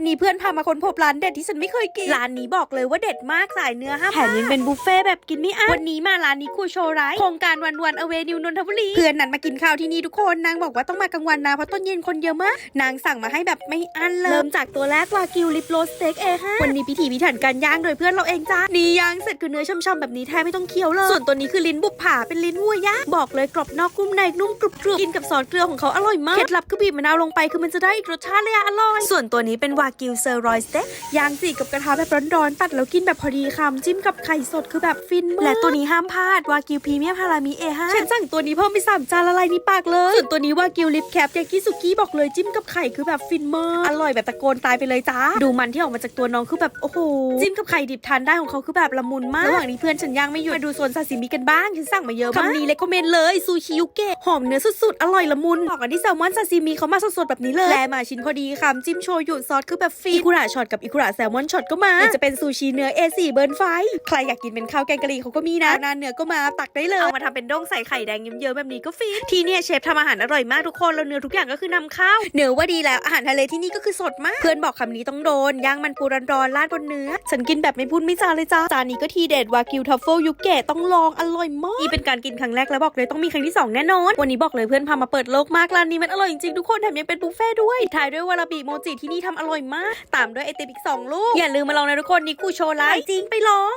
วันนี้เพื่อนพามาค้นพบร้านเด็ดที่ฉันไม่เคยกิน ร้านนี้บอกเลยว่าเด็ดมากสายเนื้อห้ามแถมยังเป็นบุฟเฟ่ต์แบบกินไม่อั้น วันนี้มาร้านนี้คูโชไรโครงการวันวันอเวนิวนนทบุรี เพื่อนนัดมากินข้าวที่นี่ทุกคน นางบอกว่าต้องมากลางวันนะเพราะต้นเย็นคนเยอะมาก นางสั่งมาให้แบบไม่อั้นเลย เริ่มจากตัวแรกวากิวลิปโรสเต็กเอฮะวันนี้พิถีพิถันการย่างโดยเพื่อนเราเองจ้านี่ย่างเสร็จคือเนื้อช่ำๆแบบนี้แทบไม่ต้องเคี้ยวเลย ส่วนตัวนี้คือลิ้นบุบผาเป็นลิ้นวัวย่างบอกเลยกรอบนอกนุ่มในนุ่มกรุบกรุบกินกับซอสเกลือของเขาอร่อยมาก เคล็ดลับคือบีบมะนาวลงไปคือมันจะได้อีกรสชาติเลยอะอร่อย ส่วนตัวนี้เป็นวากิวเซอร์รอยสเต็กย่างสี่กับกระทะแบบร้อนๆตัดแล้วกินแบบพอดีคำจิ้มกับไข่สดคือแบบฟินมากและตัวนี้ห้ามพลาดวากิวพรีเมียมฮารามิเอฮะฉันสั่งตัวนี้เพิ่มไปสามจานละลายในปากเลยส่วนตัวนี้วากิวลิปแคปยากิสุกี้บอกเลยจิ้มกับไข่คือแบบฟินมากอร่อยแบบตะโกนตายไปเลยจ้าดูมันที่ออกมาจากตัวน้องคือแบบโอ้โหจิ้มกับไข่ดิบทานได้ของเขาคือแบบละมุนมากระหว่างนี้เพื่อนฉันย่างไม่หยุดมาดูโซนซาซิมิกันบ้างฉันสั่งมาเยอะมากคำนี้เลยคอมเมนต์เลยซูชิยุเกะหอมเนื้อสุดๆอร่อยละมุนบอกกันที่แซลมอนซาซิมิเขามาสดๆแบบนี้เลยแลมาชิ้นพอดีคำจิ้มโชยุซอสคือแบบฟินอิคุระช็อตกับอิคุระแซลมอนช็อตก็มาหรือจะเป็นซูชิเนื้อ A4 เบิร์นไฟ ใครอยากกินเป็นข้าวแกงกะหรี่เขาก็มีนะนานเนื้อก็มาตักได้เลยเอามาทำเป็นด้งใส่ไข่แดงเยิ้มๆแบบนี้ก็ฟินที่เนี่ยเชฟทำอาหารอร่อยมากทุกคนแล้วเนื้อทุกอย่างก็คือนำเข้าเนื้อว่าดีแล้วอาหารทะเลที่นี่ก็คือสดมาก เพื่อนบอกคำนี้ต้องโดนย่างมันปูร้อนๆราดบนเนื้อ ฉันกินแบบไม่พูดไม่จาเลยจ้าจานนี้ก็ทีเด็ดวากิวทัฟเฟิลยุเกะต้องลองอร่อยมากนี่เป็นการกินครั้งแรกแล้วบอกเลยต้องมีครั้งที่สองแน่นอนวันนี้บอกเลยเพื่อนพามาเปิดโลกมากร้านนี้มันอร่อยจริงๆทุกคนแถมยังเป็นบุฟเฟ่ต์ด้วยปิดท้ายด้วยวาราบิโมจิที่นี่ทำอร่อยมาก ตามด้วยไอติมอีกสองลูก อย่าลืมมาลองนะทุกคนนี่กูโชว์ไลฟ์จริงไปลอง